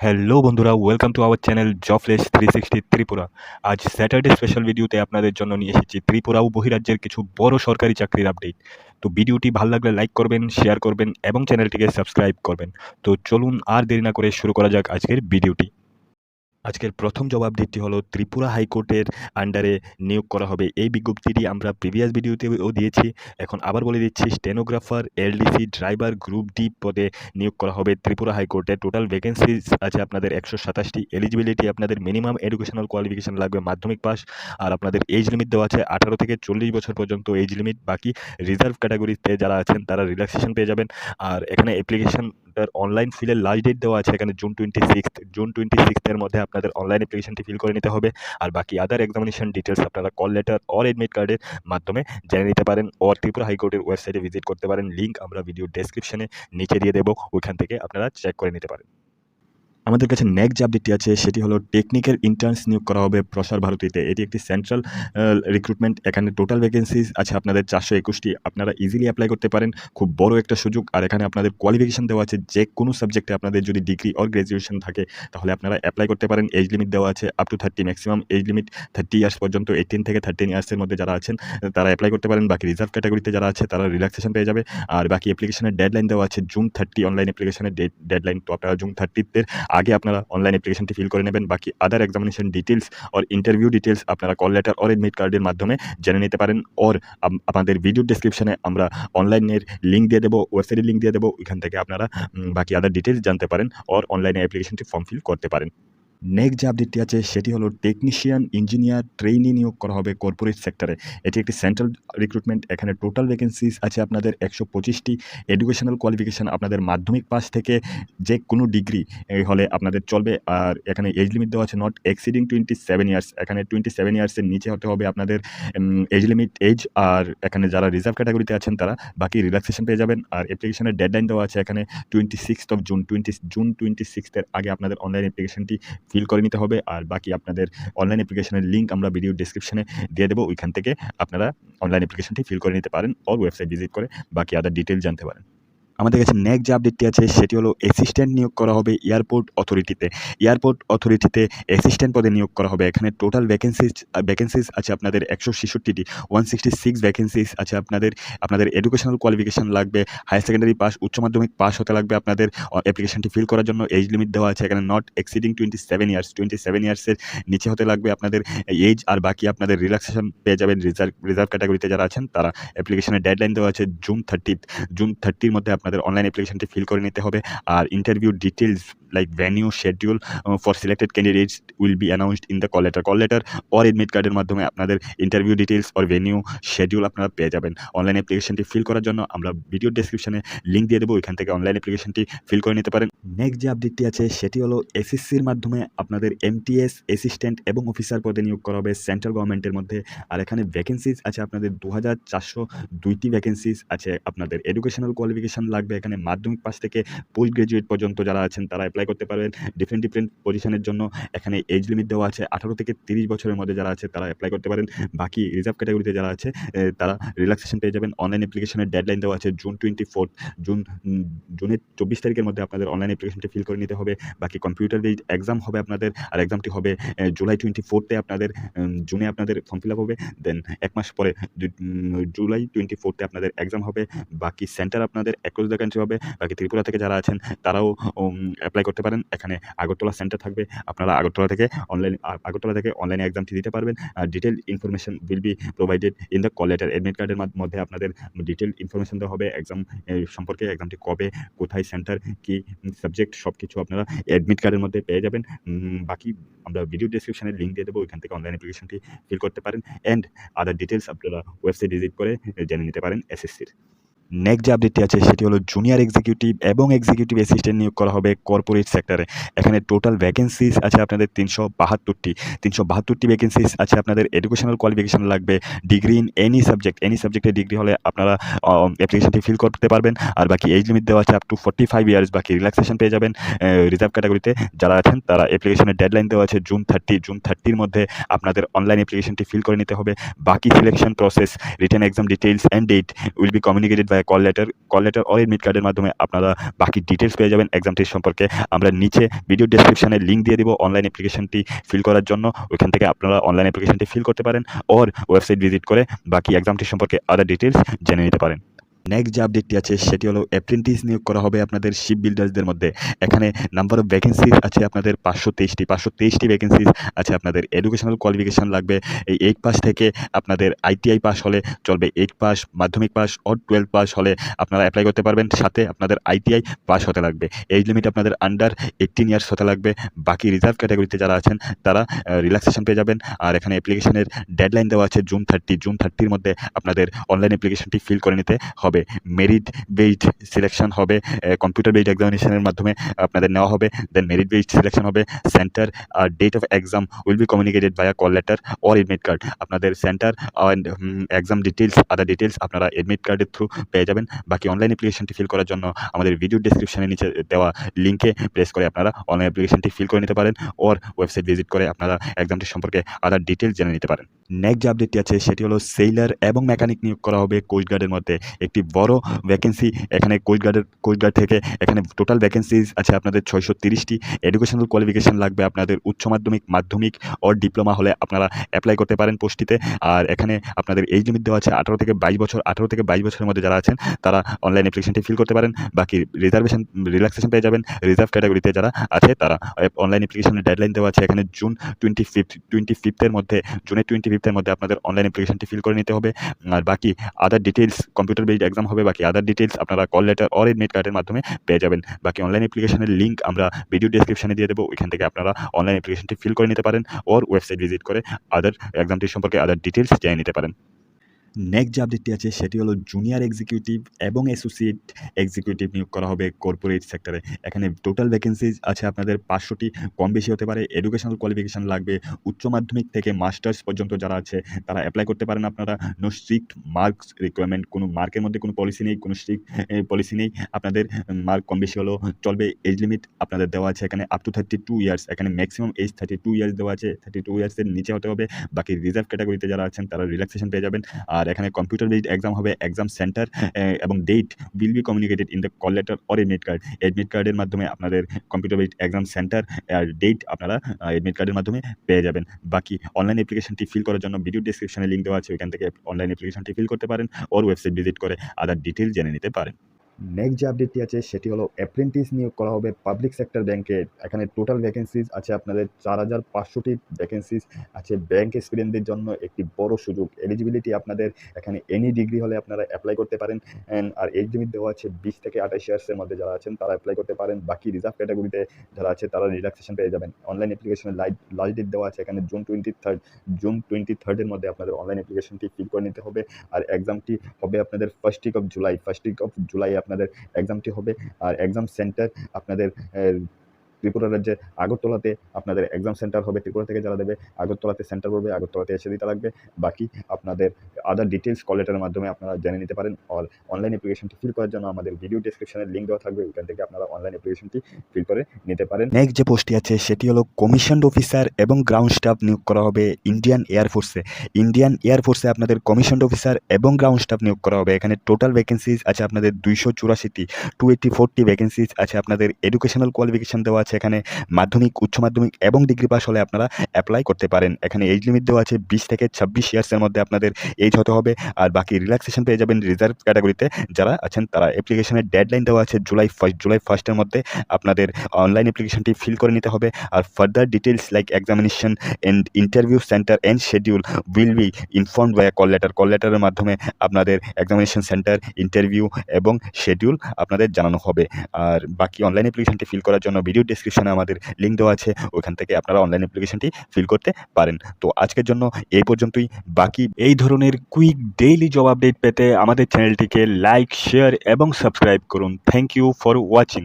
Hello বন্ধুরা welcome to our channel jobless three sixty Tripura. আজ Saturday special ভিডিওতে আপনাদের জন্য নিয়ে এসেছি ত্রিপুরা ও বহিরাজ্যের কিছু বড় সরকারি চাকরির আপডেট তো ভিডিওটি ভালো লাগলে লাইক করবেন শেয়ার করবেন এবং চ্যানেলটিকে সাবস্ক্রাইব করবেন। তো চলুন আর দেরি না করে শুরু করা যাক আজকের ভিডিওটি আজকের প্রথম জবাবদিটি হলো ত্রিপুরা হাইকোর্টের আন্ডারে নিয়োগ করা হবে। এই বিজ্ঞপ্তিটি আমরা প্রিভিয়াস ভিডিওতেও দিয়েছি। এখন আবার বলে দিচ্ছি, stenographer, LDC, driver, group D পদে নিয়োগ করা হবে ত্রিপুরা হাইকোর্টে। টোটাল ভ্যাকেন্সিজ আছে আপনাদের একশো সাতাশটি। এলিজিবিলিটি আপনাদের মিনিমাম এডুকেশনাল কোয়ালিফিকেশন লাগবে, মাধ্যমিক পাস। আর আপনাদের এজ লিমিট দেওয়া আছে আঠারো থেকে চল্লিশ বছর পর্যন্ত এজ লিমিট। বাকি রিজার্ভ ক্যাটাগরিতে যারা আছেন তারা রিল্যাক্সেশন পেয়ে যাবেন। আর এখানে অ্যাপ্লিকেশনটার অনলাইন ফিলের লাস্ট ডেট দেওয়া আছে, এখানে June twenty sixth June twenty সিক্সথের মধ্যে আপনাদের অনলাইন অ্যাপ্লিকেশনটি ফিল করে নিতে হবে। আর বাকি আদার এক্সামিনেশন ডিটেলস আপনারা কল লেটার অর এডমিট কার্ডের মাধ্যমে জেনে নিতে পারেন অর ত্রিপুরা হাইকোর্টের ওয়েবসাইটে ভিজিট করতে পারেন। লিঙ্ক আমরা ভিডিও ডেসক্রিপশনে নিচে দিয়ে দেবো। ওইখান থেকে আপনারা চেক করে নিতে পারেন। আমাদের কাছে নেক্সট যে আপডেটটি আছে, সেটি হলো টেকনিক্যাল ইন্টার্নস নিয়োগ করা হবে প্রসার ভারতীতে। এটি একটি সেন্ট্রাল রিক্রুটমেন্ট এখানে টোটাল ভ্যাকেন্সিজ আছে আপনাদের চারশো একুশটি। আপনারা ইজিলি অ্যাপ্লাই করতে পারেন, খুব বড় একটা সুযোগ। আর এখানে আপনাদের কোয়ালিফিকেশান দেওয়া আছে, যে কোনো সাবজেক্টে আপনাদের যদি ডিগ্রি অর গ্র্যাজুয়েশন থাকে, তাহলে আপনারা অ্যাপ্লাই করতে পারেন। এজ লিমিট দেওয়া আছে up to thirty maximum age limit thirty years পর্যন্ত এইটিন থেকে থার্টিন ইয়ার্সের মধ্যে যারা আছেন, তারা অ্যাপ্লাই করতে পারেন। বাকি রিজার্ভ ক্যাটাগরিতে যারা আছে, তারা রিল্যাক্সেশন পেয়ে যাবে। আর বাকি অ্যাপ্লিকেশনের ডেডলাইন দেওয়া আছে, জুন থার্টি অনলাইন অ্যাপ্লিকেশনের ডেডলাইন তো আপনারা জুন থার্টিতে আগে আপনারা অনলাইন অ্যাপ্লিকেশনটি ফিল করে নেবেন। বাকি other examination details or interview details আপনারা কল লেটার অর এডমিট কার্ডের মাধ্যমে জেনে নিতে পারেন। ওর আপনাদের ভিডিও ডিসক্রিপশনে আমরা অনলাইনের লিঙ্ক দিয়ে দেবো ওয়েবসাইটের লিঙ্ক দিয়ে দেবো। ওইখান থেকে আপনারা বাকি আদার ডিটেলস জানতে পারেন। ওর অনলাইনে অ্যাপ্লিকেশনটি ফর্ম ফিল করতে পারেন। নেক্সট যে আপডেটটি আছে, সেটি হলো টেকনিশিয়ান ইঞ্জিনিয়ার ট্রেইনি নিয়োগ করা হবে কর্পোরেট সেক্টরে এটি একটি সেন্ট্রাল রিক্রুটমেন্ট এখানে টোটাল ভ্যাকেন্সিস আছে আপনাদের একশো পঁচিশটি। এডুকেশনাল কোয়ালিফিকেশান আপনাদের মাধ্যমিক পাস থেকে যে কোনো ডিগ্রি হলে আপনাদের চলবে। আর এখানে এজ লিমিট দেওয়া আছে not exceeding twenty seven years এখানে টোয়েন্টি সেভেন ইয়ার্সের নিচে হতে হবে আপনাদের এজ লিমিট এজ আর এখানে যারা রিজার্ভ ক্যাটাগরিতে আছেন তারা বাকি রিল্যাক্সেশন পেয়ে যাবেন। আর অ্যাপ্লিকেশনের ডেডলাইন দেওয়া আছে এখানে twenty sixth of June twenty June twenty সিক্সথের আগে আপনাদের অনলাইন অ্যাপ্লিকেশনটি ফিল করে নিতে হবে। আর বাকি আপনাদের অনলাইন অ্যাপ্লিকেশনের লিঙ্ক আমরা ভিডিও ডিসক্রিপশনে দিয়ে দেবো। ওইখান থেকে আপনারা অনলাইন অ্যাপ্লিকেশনটি ফিল করে নিতে পারেন। অর ওয়েবসাইট ভিজিট করে বাকি আদার ডিটেল জানতে পারেন। আমাদের কাছে নেক্সট যে আপডেটটি আছে, সেটি হলো অ্যাসিস্ট্যান্ট নিয়োগ করা হবে এয়ারপোর্ট অথরিটিতে এয়ারপোর্ট অথরিটিতে অ্যাসিস্ট্যান্ট পদে নিয়োগ করা হবে। এখানে টোটাল ভ্যাকেন্সিজ ভ্যাকেন্সিজ আছে আপনাদের একশো ছেষট্টিটি। ওয়ান সিক্সটি সিক্স ভ্যাকেন্সিজ আছে আপনাদের। আপনাদের এডুকেশনাল কোয়ালিফিকেশান লাগবে। হায়ার সেকেন্ডারি পাস উচ্চ মাধ্যমিক পাস হতে লাগবে আপনাদের। অ্যাপ্লিকেশনটি ফিল করার জন্য এজ লিমিট দেওয়া আছে। এখানে not exceeding twenty seven years twenty seven ইয়ার্সের নিচে হতে লাগবে আপনাদের এজ আর বাকি আপনাদের রিল্যাক্সেশন পেয়ে যাবেন রিজার্ভ রিজার্ভ ক্যাটাগরিতে যারা আছেন, তারা অ্যাপ্লিকেশনের ডেডলাইন দেওয়া আছে জুন থার্টিথ জুন থার্টির মধ্যে আপনাদের অনলাইন অ্যাপ্লিকেশনটি ফিল করে নিতে হবে। আর interview details like venue schedule for selected candidates will be announced in the call letter call letter or admit কার্ডের মাধ্যমে আপনাদের interview details or venue schedule আপনারা পেয়ে যাবেন। অনলাইন অ্যাপ্লিকেশনটি ফিল করার জন্য আমরা ভিডিও ডেসক্রিপশনে লিঙ্ক দিয়ে দেবো। ওইখান থেকে অনলাইন অ্যাপ্লিকেশনটি ফিল করে নিতে পারেন। নেক্সট যে আপডেটটি আছে, সেটি হলো এসএসসির মাধ্যমে আপনাদের এমটিএস অ্যাসিস্ট্যান্ট এবং অফিসার পদে নিয়োগ করা হবে সেন্ট্রাল গভর্নমেন্টের মধ্যে। আর এখানে ভ্যাকেন্সিজ আছে আপনাদের দু হাজার চারশো দুইটি ভ্যাকেন্সিজ আছে। আপনাদের এডুকেশনাল কোয়ালিফিকেশান লাগবে এখানে। মাধ্যমিক পাস থেকে পোস্ট গ্রাজুয়েট পর্যন্ত যারা আছেন, তারা করতে পারবেন। ডিফারেন্ট ডিফারেন্ট পজিশনের জন্য এখানে এজ লিমিট দেওয়া আছে। আঠারো থেকে তিরিশ বছরের মধ্যে যারা আছে, তারা অ্যাপ্লাই করতে পারেন। বাকি রিজার্ভ ক্যাটাগরিতে যারা আছে তারা রিল্যাক্সেশন পেয়ে যাবেন। অনলাইন অ্যাপ্লিকেশনের ডেডলাইন দেওয়া আছে জুন টোয়েন্টি ফোর্থ জুন জুনের চব্বিশ তারিখের মধ্যে আপনাদের অনলাইন অ্যাপ্লিকেশনটি ফিল করে নিতে হবে। বাকি কম্পিউটার বেসড এক্সাম হবে আপনাদের আর এক্সামটি হবে জুলাই টোয়েন্টি ফোর্থে আপনাদের জুনে আপনাদের ফর্ম ফিল আপ হবে। দেন এক মাস পরে জুলাই টোয়েন্টি ফোর্থে আপনাদের এক্সাম হবে। বাকি সেন্টার আপনাদের অ্যাক্রস দ্য কান্ট্রি হবে। বাকি ত্রিপুরা থেকে যারা আছেন, তারাও অ্যাপ্লাই করতে পারেন। এখানে আগরতলা সেন্টার থাকবে। আপনারা আগরতলা থেকে অনলাইন আগরতলা থেকে অনলাইনে এক্সামটি দিতে পারবেন। আর detail information will be provided in the call letter admit কার্ডের মধ্যে আপনাদের ডিটেল ইনফরমেশন দেওয়া হবে। এক্সাম সম্পর্কে এক্সামটি কবে, কোথায় সেন্টার কি সাবজেক্ট সব কিছু আপনারা অ্যাডমিট কার্ডের মধ্যে পেয়ে যাবেন। বাকি আমরা ভিডিও ডিসক্রিপশনে লিঙ্ক দিয়ে দেবো। ওইখান থেকে অনলাইন অ্যাপ্লিকেশনটি ফিল করতে পারেন। অ্যান্ড আদার ডিটেলস আপনারা ওয়েবসাইট ভিজিট করে জেনে নিতে পারেন এসএসসির নেক্সট যে আপডেটটি আছে সেটি হলো জুনিয়র এক্সিকিউটিভ এবং এক্সিকিউটিভ অ্যাসিস্ট্যান্ট নিয়োগ করা হবে কর্পোরেট সেক্টরে এখানে টোটাল ভ্যাকেন্সিস আছে আপনাদের তিনশো বাহাত্তরটি। তিনশো বাহাত্তরটি ভ্যাকেন্সিস আছে আপনাদের এডুকেশনাল কোয়ালিফিকেশন লাগবে degree in any subject any সাবজেক্টে ডিগ্রি হলে আপনারা অ্যাপ্লিকেশনটি ফিল করতে পারবেন। আর বাকি এজ লিমিট দেওয়া আছে up to forty five years বাকি রিল্যাক্সেশন পেয়ে যাবেন রিজার্ভ ক্যাটাগরিতে যারা আছেন তারা অ্যাপ্লিকেশনের ডেডলাইন দেওয়া আছে জুন থার্টি জুন থার্টির মধ্যে আপনাদের অনলাইন অ্যাপ্লিকেশনটি ফিল করে নিতে হবে। বাকি selection process written exam details and date will be communicated by call letter call letter or admit কার্ডের মাধ্যমে আপনারা বাকি ডিটেলস পেয়ে যাবেন এক্সামটির সম্পর্কে। আমরা নিচে ভিডিও ডিসক্রিপশানে লিঙ্ক দিয়ে দিব অনলাইন অ্যাপ্লিকেশনটি ফিল করার জন্য। ওইখান থেকে আপনারা অনলাইন অ্যাপ্লিকেশনটি ফিল করতে পারেন ওর ওয়েবসাইট ভিজিট করে বাকি এক্সামটির সম্পর্কে আদার ডিটেলস জেনে নিতে পারেন। নেক্সট যে আপডেটটি আছে, সেটি হলো অ্যাপ্রেন্টিস নিয়োগ করা হবে আপনাদের শিপ বিল্ডার্সদের মধ্যে। এখানে নাম্বার অফ ভ্যাকেন্সিজ আছে আপনাদের পাঁচশো তেইশটি পাঁচশো তেইশটি ভ্যাকেন্সিজ আছে আপনাদের এডুকেশনাল কোয়ালিফিকেশান লাগবে। এই এইট পাস থেকে আপনাদের আইটিআই পাস হলে চলবে এইট পাস মাধ্যমিক পাস অর টুয়েলভ পাস হলে আপনারা অ্যাপ্লাই করতে পারবেন। সাথে আপনাদের আইটিআই পাস হতে লাগবে। এজ লিমিট আপনাদের আন্ডার এইটিন ইয়ার্স হতে লাগবে। বাকি রিজার্ভ ক্যাটাগরিতে যারা আছেন, তারা রিল্যাক্সেশন পেয়ে যাবেন। আর এখানে অ্যাপ্লিকেশনের ডেডলাইন দেওয়া আছে জুন থার্টি জুন থার্টির মধ্যে আপনাদের অনলাইন অ্যাপ্লিকেশনটি ফিল করে নিতে হবে। মেরিট বেসড সিলেকশন হবে কম্পিউটার বেসড এক্সামিনেশনের মাধ্যমে আপনাদের নেওয়া হবে। দেন মেরিট বেসড সিলেকশন হবে centre R date of exam will be communicated via call letter or admit card আপনাদের centre and exam details other details আপনারা এডমিট কার্ডের থ্রু পেয়ে যাবেন। বাকি অনলাইন অ্যাপ্লিকেশনটি ফিল করার জন্য আমাদের ভিডিও ডিসক্রিপশনে নিচে দেওয়া লিঙ্কে প্রেস করে আপনারা অনলাইন অ্যাপ্লিকেশনটি ফিল করে নিতে পারেন ওর ওয়েবসাইট ভিজিট করে আপনারা এক্সামটি সম্পর্কে আদার ডিটেলস জেনে নিতে পারেন। নেক্সট যে আপডেটটি আছে, সেটি হলো সেইলার এবং মেকানিক নিয়োগ করা হবে কোস্টগার্ডের মধ্যে। একটি বড় ভ্যাকেন্সি এখানে কোস্টগার্ডের কোস্টগার্ড থেকে এখানে টোটাল ভ্যাকেন্সিজ আছে আপনাদের ছয়শো তিরিশটি। এডুকেশনাল কোয়ালিফিকেশান লাগবে আপনাদের উচ্চ মাধ্যমিক মাধ্যমিক ওর ডিপ্লোমা হলে আপনারা অ্যাপ্লাই করতে পারেন পোস্টটিতে। আর এখানে আপনাদের এই লিমিট দেওয়া আছে আঠারো থেকে বাইশ বছর। আঠারো থেকে বাইশ বছরের মধ্যে যারা আছেন, তারা অনলাইন অ্যাপ্লিকেশনটি ফিল করতে পারেন। বাকি রিজার্ভেশন রিল্যাক্সেশন পেয়ে যাবেন। রিজার্ভ ক্যাটাগরিতে যারা আছে, তারা অনলাইন অ্যাপ্লিকেশনের ডেডলাইন দেওয়া আছে এখানে জুন টোয়েন্টি ফিফথ টোয়েন্টি ফিফথের মধ্যে জুনের টোয়েন্টি ফিফথের মধ্যে আপনাদের অনলাইন অ্যাপ্লিকেশনটি ফিল করে নিতে হবে। আর বাকি other details computer based exam হবে, বাকি আদার ডিটেলস আপনারা কল লেটার অর এডমিট কার্ডের মাধ্যমে পেয়ে যাবেন। বাকি অনলাইন অ্যাপ্লিকেশনের লিঙ্ক আমরা ভিডিও ডিসক্রিপশনে দিয়ে দেবো, ওইখান থেকে আপনারা অনলাইন অ্যাপ্লিকেশনটি ফিল করে নিতে পারেন ওর ওয়েবসাইট ভিজিট করে আদার এক্সামটির সম্পর্কে আদার ডিটেলস জেনে নিতে পারেন। নেক্সট যে আপডেটটি আছে, সেটি হলো জুনিয়র এক্সিকিউটিভ এবং অ্যাসোসিয়েট এক্সিকিউটিভ নিয়োগ করা হবে কর্পোরেট সেক্টরে এখানে টোটাল ভ্যাকেন্সিজ আছে আপনাদের পাঁচশোটি কম বেশি হতে পারে এডুকেশনাল কোয়ালিফিকেশান লাগবে, উচ্চ মাধ্যমিক থেকে মাস্টার্স পর্যন্ত যারা আছে, তারা অ্যাপ্লাই করতে পারেন আপনারা। নো স্ট্রিক্ট মার্কস রিকোয়ারমেন্ট কোনো মার্কের মধ্যে কোনো পলিসি নেই, কোনো স্ট্রিক্ট পলিসি নেই। আপনাদের মার্ক কম বেশি হলেও চলবে এজ লিমিট আপনাদের দেওয়া আছে এখানে up to thirty two years এখানে maximum age thirty two years দেওয়া আছে থার্টি টু ইয়ার্সের নিচে হতে হবে। বাকি রিজার্ভ ক্যাটাগরিতে যারা আছেন, তারা রিল্যাক্সেশন পেয়ে যাবেন। আর এখানে কম্পিউটার বেসড এক্সাম হবে এক্সাম সেন্টার এবং date will be communicated in the call letter or admit card admit কার্ডের মাধ্যমে আপনাদের কম্পিউটার বেসড এক্সাম সেন্টার আর ডেট আপনারা এডমিট কার্ডের মাধ্যমে পেয়ে যাবেন। বাকি অনলাইন অ্যাপ্লিকেশনটি ফিল করার জন্য ভিডিও ডিসক্রিপশনে লিঙ্ক দেওয়া আছে, ওইখান থেকে অনলাইন অ্যাপ্লিকেশনটি ফিল করতে পারেন ওর ওয়েবসাইট ভিজিট করে আদার ডিটেল জেনে নিতে পারেন। নেক্সট যে আপডেটটি আছে, সেটি হলো অ্যাপ্রেন্টিস নিয়োগ করা হবে পাবলিক সেক্টর ব্যাংকে এখানে টোটাল ভ্যাকেন্সিজ আছে আপনাদের চার হাজার পাঁচশোটি ভ্যাকেন্সিজ আছে। ব্যাংক এক্সপিরিয়েন্সদের জন্য একটি বড় সুযোগ। এলিজিবিলিটি আপনাদের এখানে এনি ডিগ্রি হলে আপনারা অ্যাপ্লাই করতে পারেন। আর এজ লিমিট দেওয়া আছে বিশ থেকে আঠাশ ইয়ার্সের মধ্যে যারা আছেন, তারা অ্যাপ্লাই করতে পারেন। বাকি রিজার্ভ ক্যাটাগরিতে যারা আছে, তারা রিল্যাক্সেশন পেয়ে যাবেন। অনলাইন অ্যাপ্লিকেশনের লাইট লাস্ট ডেট দেওয়া আছে এখানে June twenty third June twenty থার্ডের মধ্যে আপনাদের অনলাইন অ্যাপ্লিকেশনটি ফিল করে নিতে হবে। আর এক্সামটি হবে আপনাদের first week of July first week of July আপনাদের এক্সামটি হবে। আর এক্সাম সেন্টার আপনাদের ত্রিপুরা রাজ্যে আগরতলাতে আপনাদের এক্সাম সেন্টার হবে। ত্রিপুরা থেকে যারা দেবে, আগরতলাতে সেন্টার পড়বে আগরতলাতে এসে দিতে লাগবে। বাকি আপনাদের আদার ডিটেলস কল লেটারের মাধ্যমে আপনারা জেনে নিতে পারেন। অল অনলাইন অ্যাপ্লিকেশনটি ফিল করার জন্য আমাদের ভিডিও ডিসক্রিপশনে লিঙ্ক দেওয়া থাকবে। ওইখান থেকে আপনারা অনলাইন অ্যাপ্লিকেশনটি ফিল করে নিতে পারেন। নেক্সট যে পোস্টটি আছে, সেটি হলো কমিশন অফিসার এবং গ্রাউন্ড স্টাফ নিয়োগ করা হবে ইন্ডিয়ান এয়ারফোর্সে ইন্ডিয়ান এয়ারফোর্সে আপনাদের কমিশন অফিসার এবং গ্রাউন্ড স্টাফ নিয়োগ করা হবে। এখানে টোটাল ভ্যাকেন্সিজ আছে আপনাদের দুইশো চুরাশিটি। টু এইটটি ফোরটি ভ্যাকেন্সিজ আছে আপনাদের এডুকেশনাল কোয়ালিফিকেশন দেওয়া আছে এখানে মাধ্যমিক, উচ্চ মাধ্যমিক এবং ডিগ্রি পাস হলে আপনারা অ্যাপ্লাই করতে পারেন। এখানে এজ লিমিট দেওয়া আছে বিশ থেকে ছাব্বিশ ইয়ার্সের মধ্যে আপনাদের এজ হতে হবে। আর বাকি রিল্যাক্সেশন পেয়ে যাবেন রিজার্ভ ক্যাটাগরিতে যারা আছেন তারা অ্যাপ্লিকেশনের ডেডলাইন দেওয়া আছে জুলাই ফার্স্ট জুলাই ফার্স্টের মধ্যে আপনাদের অনলাইন অ্যাপ্লিকেশনটি ফিল করে নিতে হবে। আর further details like examination and interview centre and schedule will be informed by call letter call লেটারের মাধ্যমে আপনাদের এক্সামিনেশন সেন্টার ইন্টারভিউ এবং শেডিউল আপনাদের জানানো হবে। আর বাকি অনলাইন অ্যাপ্লিকেশনটি ফিল করার জন্য ভিডিও ডিসক্রিপশনে আমাদের লিঙ্ক দেওয়া আছে ওইখান থেকে আপনারা অনলাইন অ্যাপ্লিকেশনটি ফিল করতে পারেন। তো আজকের জন্য এই পর্যন্তই। বাকি এই ধরনের কুইক ডেইলি জব আপডেট পেতে আমাদের চ্যানেলটিকে লাইক শেয়ার এবং সাবস্ক্রাইব করুন। Thank you for watching